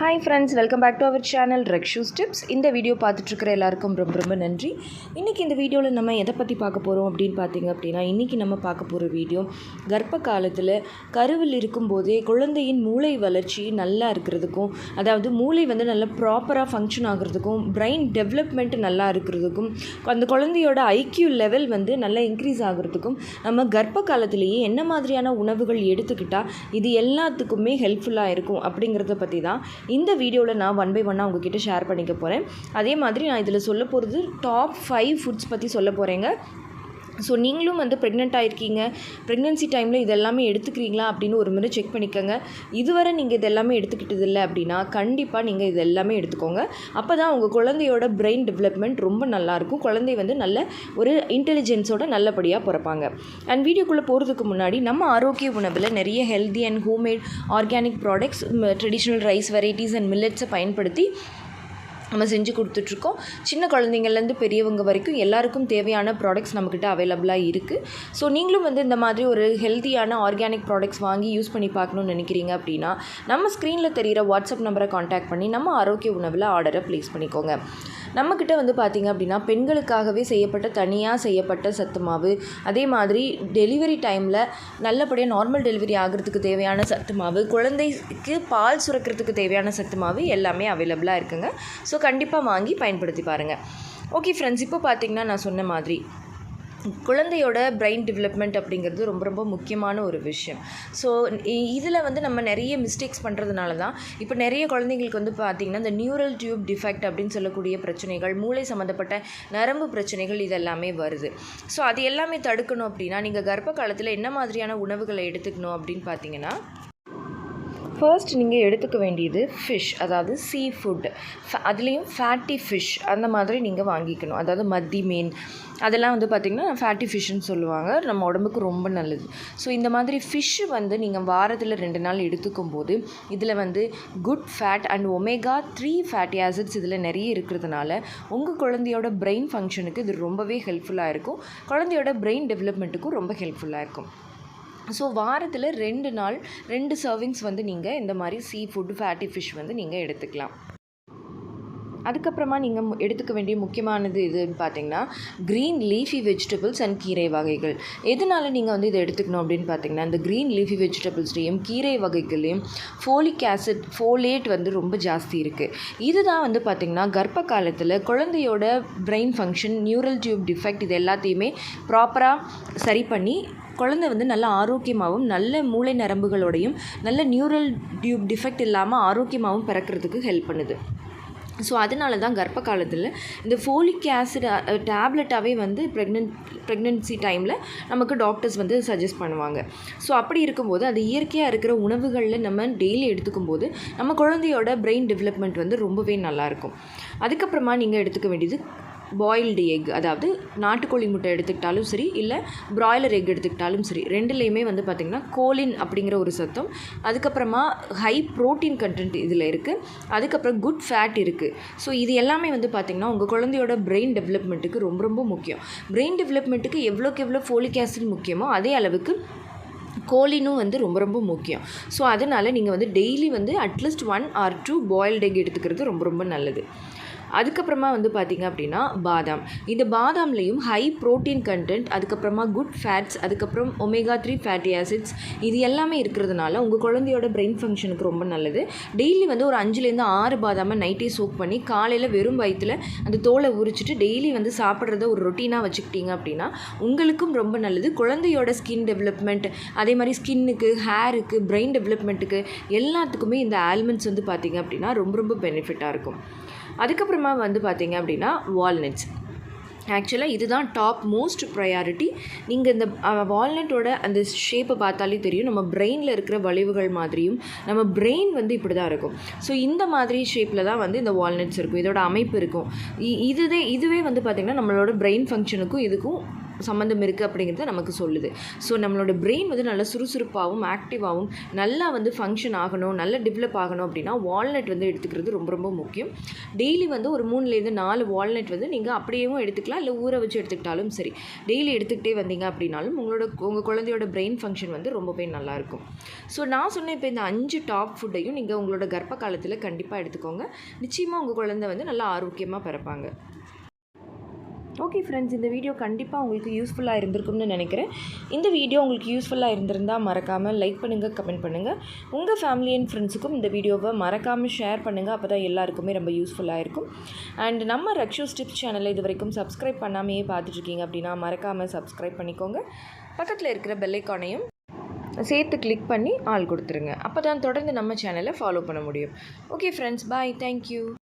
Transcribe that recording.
Hi friends welcome back to our channel ரெக்ஷூஸ் tips இந்த video பார்த்துட்ருக்கிற எல்லாருக்கும் ரொம்ப ரொம்ப நன்றி. இன்றைக்கி இந்த வீடியோவில் நம்ம எதை பற்றி பார்க்க போகிறோம் அப்படின்னு பார்த்தீங்க அப்படின்னா இன்றைக்கி நம்ம பார்க்க போகிற வீடியோ கர்ப்ப காலத்தில் கருவில் இருக்கும்போதே குழந்தையின் மூளை வளர்ச்சி நல்லா இருக்கிறதுக்கும் அதாவது மூளை வந்து நல்லா ப்ராப்பராக ஃபங்க்ஷன் ஆகிறதுக்கும் பிரெயின் டெவலப்மெண்ட் நல்லா இருக்கிறதுக்கும் அந்த குழந்தையோட ஐக்யூ லெவல் வந்து நல்லா இன்க்ரீஸ் ஆகிறதுக்கும் நம்ம கர்ப்ப காலத்திலேயே என்ன மாதிரியான உணவுகள் எடுத்துக்கிட்டால் இது எல்லாத்துக்குமே ஹெல்ப்ஃபுல்லாக இருக்கும் அப்படிங்கிறத பற்றி தான் இந்த வீடியோவில் நான் ஒன் பை ஒன்னாக உங்ககிட்ட ஷேர் பண்ணிக்க போகிறேன் அதே மாதிரி நான் இதில் சொல்ல போகிறது டாப் ஃபைவ் ஃபுட்ஸ் பற்றி சொல்ல போகிறேங்க ஸோ நீங்களும் வந்து ப்ரெக்னென்ட் ஆகிருக்கீங்க ப்ரெக்னென்சி டைமில் இதெல்லாமே எடுத்துக்கிறீங்களா அப்படின்னு ஒரு முறை செக் பண்ணிக்கோங்க. இதுவரை நீங்கள் இதெல்லாமே எடுத்துக்கிட்டது இல்லை அப்படின்னா கண்டிப்பாக நீங்கள் இது எல்லாமே எடுத்துக்கோங்க. அப்போ தான் உங்கள் குழந்தையோட பிரெயின் டெவலப்மெண்ட் ரொம்ப நல்லாயிருக்கும் குழந்தை வந்து நல்ல ஒரு இன்டெலிஜென்ஸோட நல்லபடியாக பிறப்பாங்க. அண்ட் வீடியோக்குள்ளே போகிறதுக்கு முன்னாடி நம்ம ஆரோக்கிய உணவில் நிறைய healthy and homemade organic products traditional rice varieties and மில்லட்ஸை பயன்படுத்தி நம்ம செஞ்சு கொடுத்துட்ருக்கோம். சின்ன குழந்தைங்கள்லேருந்து பெரியவங்க வரைக்கும் எல்லாருக்கும் தேவையான ப்ராடக்ட்ஸ் நம்மக்கிட்ட அவைலபிளாக இருக்குது ஸோ நீங்களும் வந்து இந்த மாதிரி ஒரு ஹெல்த்தியான ஆர்கானிக் ப்ராடக்ட்ஸ் வாங்கி யூஸ் பண்ணி பார்க்கணுன்னு நினைக்கிறீங்க அப்படின்னா நம்ம ஸ்க்ரீனில் தெரிகிற வாட்ஸ்அப் நம்பரை காண்டாக்ட் பண்ணி நம்ம ஆரோக்கிய உணவில் ஆர்டரை ப்ளேஸ் பண்ணிக்கோங்க. நம்மக்கிட்ட வந்து பார்த்திங்க அப்படின்னா பெண்களுக்காகவே செய்யப்பட்ட தனியாக செய்யப்பட்ட சத்து மாவு அதே மாதிரி டெலிவரி டைமில் நல்லபடியாக நார்மல் டெலிவரி ஆகிறதுக்கு தேவையான சத்து மாவு குழந்தைக்கு பால் சுரக்கிறதுக்கு தேவையான சத்து மாவு எல்லாமே அவைலபிளாக இருக்குங்க. ஸோ கண்டிப்பாக வாங்கி பயன்படுத்தி பாருங்கள் ஓகே ஃப்ரெண்ட்ஸ் இப்போ பார்த்திங்கன்னா நான் சொன்ன மாதிரி குழந்தையோட பிரெயின் டெவலப்மெண்ட் அப்படிங்கிறது ரொம்ப ரொம்ப முக்கியமான ஒரு விஷயம். ஸோ இதில் வந்து நம்ம நிறைய மிஸ்டேக்ஸ் பண்ணுறதுனால தான் இப்போ நிறைய குழந்தைங்களுக்கு வந்து பார்த்திங்கன்னா இந்த நியூரல் டியூப் டிஃபெக்ட் அப்படின்னு சொல்லக்கூடிய பிரச்சனைகள் மூளை சம்மந்தப்பட்ட நரம்பு பிரச்சனைகள் இதெல்லாமே வருது. ஸோ அது எல்லாமே தடுக்கணும் அப்படின்னா நீங்கள் கர்ப்ப காலத்தில் என்ன மாதிரியான உணவுகளை எடுத்துக்கணும் அப்படின்னு பார்த்தீங்கன்னா ஃபர்ஸ்ட் நீங்கள் எடுத்துக்க வேண்டியது ஃபிஷ் அதாவது சீ ஃபுட் அதுலேயும் ஃபேட்டி ஃபிஷ் அந்த மாதிரி நீங்கள் வாங்கிக்கணும். அதாவது மத்தி மீன் அதெல்லாம் வந்து பார்த்திங்கன்னா ஃபேட்டி ஃபிஷ்ஷுன்னு சொல்லுவாங்க. நம்ம உடம்புக்கு ரொம்ப நல்லது. ஸோ இந்த மாதிரி ஃபிஷ்ஷு வந்து நீங்கள் வாரத்தில் ரெண்டு நாள் எடுத்துக்கும் போது இதில் வந்து good fat and omega three fatty acids இதில் நிறைய இருக்கிறதுனால உங்கள் குழந்தையோட பிரெயின் ஃபங்க்ஷனுக்கு இது ரொம்பவே ஹெல்ப்ஃபுல்லாக இருக்கும். குழந்தையோட பிரெயின் டெவலப்மெண்ட்டுக்கும் ரொம்ப ஹெல்ப்ஃபுல்லாக இருக்கும். ஸோ வாரத்தில் ரெண்டு நாள் ரெண்டு சர்விங்ஸ் வந்து நீங்கள் இந்த மாதிரி சீ ஃபுட் ஃபேட்டி ஃபிஷ் வந்து நீங்கள் எடுத்துக்கலாம். அதுக்கப்புறமா நீங்கள் எடுத்துக்க வேண்டிய முக்கியமானது இதுன்னு பார்த்தீங்கன்னா க்ரீன் லீஃபி வெஜிடபிள்ஸ் அண்ட் கீரை வகைகள். எதனால் நீங்கள் வந்து இதை எடுத்துக்கணும் அப்படின்னு பார்த்தீங்கன்னா இந்த க்ரீன் லீஃபி வெஜிடபிள்ஸ்லேயும் கீரை வகைகள்லேயும் ஃபோலிக் ஆசிட் ஃபோலேட் வந்து ரொம்ப ஜாஸ்தி இருக்குது இதுதான் வந்து பார்த்திங்கன்னா கர்ப்ப காலத்தில் குழந்தையோட brain function neural tube defect இது எல்லாத்தையுமே ப்ராப்பராக சரி பண்ணி குழந்தை வந்து நல்ல ஆரோக்கியமாகவும் நல்ல மூளை நரம்புகளோடையும் நல்ல நியூரல் டியூப் டிஃபெக்ட் இல்லாமல் ஆரோக்கியமாகவும் பிறக்கிறதுக்கு ஹெல்ப் பண்ணுது. ஸோ அதனால தான் கர்ப்ப காலத்தில் இந்த ஃபோலிக் ஆசிட் டேப்லெட்டாகவே வந்து ப்ரெக்னென்ட் ப்ரெக்னென்சி டைமில் நமக்கு டாக்டர்ஸ் வந்து சஜஸ்ட் பண்ணுவாங்க. ஸோ அப்படி இருக்கும்போது அது இயற்கையாக இருக்கிற உணவுகளில் நம்ம டெய்லி எடுத்துக்கும் போது நம்ம குழந்தையோட பிரெயின் டெவலப்மெண்ட் வந்து ரொம்பவே நல்லாயிருக்கும் அதுக்கப்புறமா நீங்கள் எடுத்துக்க வேண்டியது பாயில்டு எக் அதாவது நாட்டுக்கோழி முட்டை எடுத்துக்கிட்டாலும் சரி இல்லை ப்ராய்லர் எக் எடுத்துக்கிட்டாலும் சரி ரெண்டுலேயுமே வந்து பார்த்திங்கன்னா கோலின் அப்படிங்கிற ஒரு சத்தம். அதுக்கப்புறமா ஹை ப்ரோட்டீன் கண்டென்ட் இதில் இருக்குது அதுக்கப்புறம் குட் ஃபேட் இருக்குது ஸோ இது எல்லாமே வந்து பார்த்திங்கன்னா உங்கள் குழந்தையோட பிரெயின் டெவலப்மெண்ட்டுக்கு ரொம்ப ரொம்ப முக்கியம். பிரெயின் டெவலப்மெண்ட்டுக்கு எவ்வளோக்கு எவ்வளோ ஃபோலிக் ஆசிட் முக்கியமோ அதே அளவுக்கு கோலினும் வந்து ரொம்ப ரொம்ப முக்கியம். ஸோ அதனால் நீங்கள் வந்து டெய்லி வந்து atleast one or two boiled egg எடுத்துக்கிறது ரொம்ப ரொம்ப நல்லது. அதுக்கப்புறமா வந்து பார்த்திங்க அப்படின்னா பாதாம். இந்த பாதாம்லேயும் ஹை ப்ரோட்டீன் கண்டென்ட் அதுக்கப்புறமா குட் ஃபேட்ஸ் அதுக்கப்புறம் ஒமேகா த்ரீ ஃபேட்டி ஆசிட்ஸ் இது எல்லாமே இருக்கிறதுனால உங்கள் குழந்தையோட பிரெயின் ஃபங்க்ஷனுக்கு ரொம்ப நல்லது. டெய்லி வந்து ஒரு அஞ்சுலேருந்து ஆறு பாதாமை நைட்டே சோக் பண்ணி காலையில் வெறும் வயிற்றில் அந்த தோலை உரிச்சிட்டு டெய்லி வந்து சாப்பிட்றத ஒரு ரொட்டீனாக வச்சுக்கிட்டீங்க அப்படின்னா உங்களுக்கும் ரொம்ப நல்லது. குழந்தையோட ஸ்கின் டெவலப்மெண்ட் அதே மாதிரி ஸ்கின்னுக்கு ஹேருக்கு பிரெயின் டெவலப்மெண்ட்டுக்கு எல்லாத்துக்குமே இந்த ஆல்மண்ட்ஸ் வந்து பார்த்திங்க அப்படின்னா ரொம்ப ரொம்ப பெனிஃபிட்டாக இருக்கும். அதுக்கப்புறமா வந்து பார்த்திங்க அப்படின்னா வால்நட்ஸ் ஆக்சுவலாக இதுதான் டாப் மோஸ்ட் ப்ரையாரிட்டி நீங்கள் இந்த வால்நட்டோட அந்த ஷேப்பை பார்த்தாலே தெரியும். நம்ம பிரெயினில் இருக்கிற வளைவுகள் மாதிரியும் நம்ம பிரெயின் வந்து இப்படி தான் இருக்கும். ஸோ இந்த மாதிரி ஷேப்பில் தான் வந்து இந்த வால்நட்ஸ் இருக்கும். இதோட அமைப்பு இருக்கும். இதுதே இதுவே வந்து பார்த்திங்கன்னா நம்மளோட பிரெயின் ஃபங்க்ஷனுக்கும் இதுக்கும் சம்மந்தம் இருக்குது அப்படிங்கிறத நமக்கு சொல்லுது. ஸோ நம்மளோட பிரெயின் வந்து நல்லா சுறுசுறுப்பாகவும் ஆக்டிவாகவும் நல்லா வந்து ஃபங்க்ஷன் ஆகணும் நல்லா டெவலப் ஆகணும் அப்படின்னா வால்நட் வந்து எடுத்துக்கிறது ரொம்ப ரொம்ப முக்கியம். டெய்லி வந்து ஒரு மூணுலேருந்து நாலு வால்நட் வந்து நீங்கள் அப்படியேவும் எடுத்துக்கலாம் இல்லை ஊற வச்சு எடுத்துக்கிட்டாலும் சரி. டெய்லி எடுத்துக்கிட்டே வந்தீங்க அப்படின்னாலும் உங்களோட உங்கள் குழந்தையோட பிரெயின் ஃபங்க்ஷன் வந்து ரொம்பவே நல்லாயிருக்கும் ஸோ நான் சொன்ன இப்போ இந்த அஞ்சு டாப் ஃபுட்டையும் நீங்கள் உங்களோட கர்ப்ப காலத்தில் கண்டிப்பாக எடுத்துக்கோங்க. நிச்சயமாக உங்கள் குழந்தை வந்து நல்லா ஆரோக்கியமாக பிறப்பாங்க. ஓகே ஃப்ரெண்ட்ஸ் இந்த வீடியோ கண்டிப்பாக உங்களுக்கு யூஸ்ஃபுல்லாக இருந்திருக்கும்னு நினைக்கிறேன். இந்த வீடியோ உங்களுக்கு யூஸ்ஃபுல்லாக இருந்திருந்தால் மறக்காமல் லைக் பண்ணுங்கள் கமெண்ட் பண்ணுங்கள் உங்கள் ஃபேமிலி அண்ட் ஃப்ரெண்ட்ஸுக்கும் இந்த வீடியோவை மறக்காமல் ஷேர் பண்ணுங்கள் அப்போ தான் எல்லாருக்குமே ரொம்ப யூஸ்ஃபுல்லாக இருக்கும். அண்ட் நம்ம ரக்ஷூ ஸ்டிப் சேனலை இது வரைக்கும் சப்ஸ்கிரைப் பண்ணாமையே பார்த்துட்ருக்கீங்க அப்படின்னா மறக்காமல் சப்ஸ்கிரைப் பண்ணிக்கோங்க. பக்கத்தில் இருக்கிற பெல்லைக்கானையும் சேர்த்து கிளிக் பண்ணி ஆள் கொடுத்துருங்க. அப்போ தான் தொடர்ந்து நம்ம சேனலை ஃபாலோ பண்ண முடியும். Okay friends bye thank you